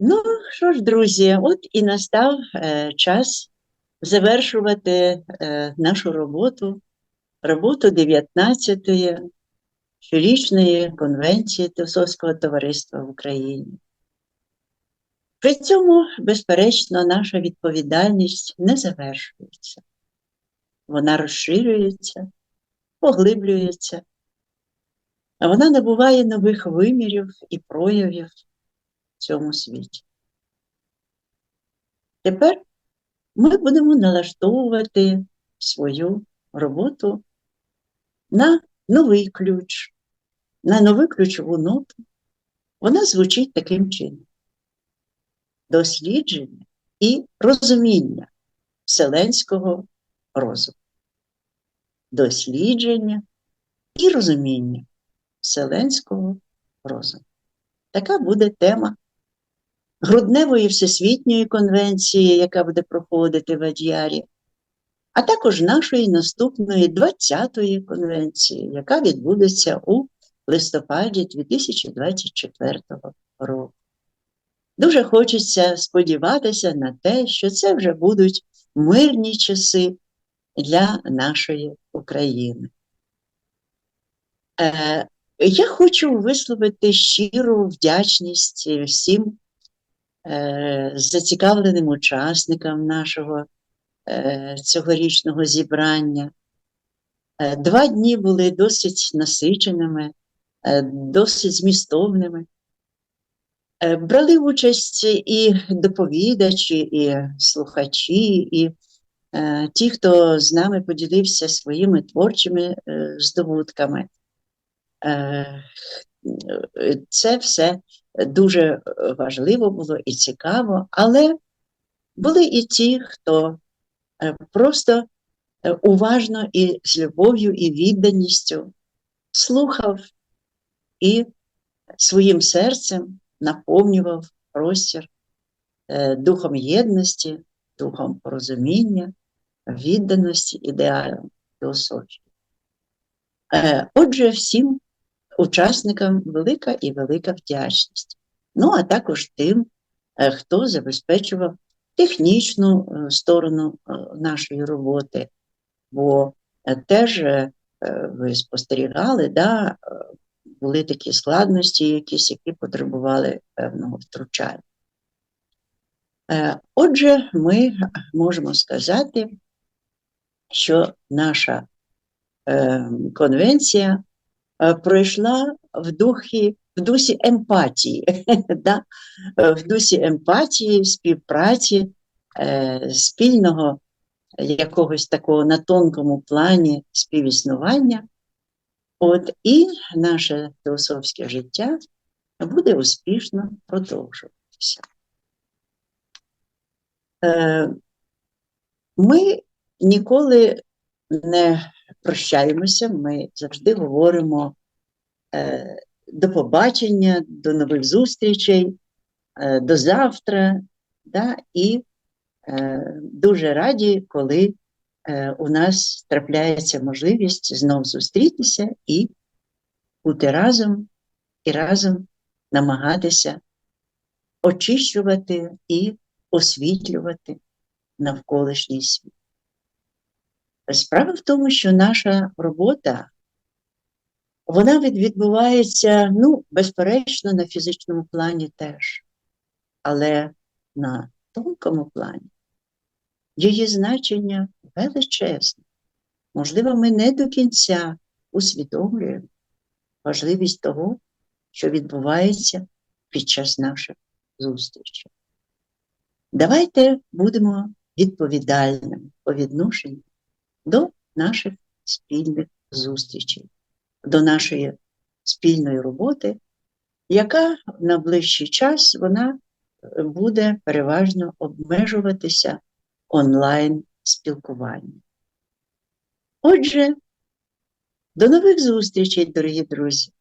Ну, що ж, друзі, от і настав е, час завершувати е, нашу роботу, роботу 19-ї щорічної конвенції Теософського товариства в Україні. При цьому, безперечно, наша відповідальність не завершується. Вона розширюється, поглиблюється, а вона набуває нових вимірів і проявів цьому світі. Тепер ми будемо налаштовувати свою роботу на новий ключ, на нову ключову ноту. Вона звучить таким чином: дослідження і розуміння вселенського розуму. Дослідження і розуміння вселенського розуму. Така буде тема Грудневої Всесвітньої конвенції, яка буде проходити в Ад'ярі, а також нашої наступної 20-ї конвенції, яка відбудеться у листопаді 2024 року. Дуже хочеться сподіватися на те, що це вже будуть мирні часи для нашої України. Е, я хочу висловити щиру вдячність всім зацікавленим учасникам нашого е, цьогорічного зібрання. Е, Два дні були досить насиченими, е, досить змістовними. Е, Брали участь і доповідачі, і слухачі, і е, ті, хто з нами поділився своїми творчими е, здобутками. Е, Це все дуже важливо було і цікаво, але були і ті, хто е, просто е, уважно і з любов'ю і відданістю слухав і своїм серцем наповнював простір духом єдності, духом порозуміння, відданості ідеалам філософії. Отже, всім учасникам велика і велика вдячність. Ну, а також тим, е, хто забезпечував технічну е, сторону е, нашої роботи, бо теж ви спостерігали, да, були такі складності, якісь, які потребували певного втручання. Отже, ми можемо сказати, що наша е, конвенція пройшла в духі, в дусі емпатії, да? Е, в дусі емпатії, співпраці, е, спільного якогось такого на тонкому плані співіснування. От і наше теософське життя буде успішно продовжуватися. Е, Ми ніколи не прощаємося, ми завжди говоримо е, до побачення, до нових зустрічей, е, до завтра. Да? І е, дуже раді, коли е, у нас трапляється можливість знов зустрітися і бути разом, і разом намагатися очищувати і освітлювати навколишній світ. Справа в тому, що наша робота вона відбувається, ну, безперечно, на фізичному плані теж, але на тонкому плані її значення величезне. Можливо, ми не до кінця усвідомлюємо важливість того, що відбувається під час наших зустрічей. Давайте будемо відповідальними по відношенню до наших спільних зустрічей, до нашої спільної роботи, яка в найближчий час вона е, буде переважно обмежуватися онлайн спілкуванням. Отже, до нових зустрічей, дорогі друзі!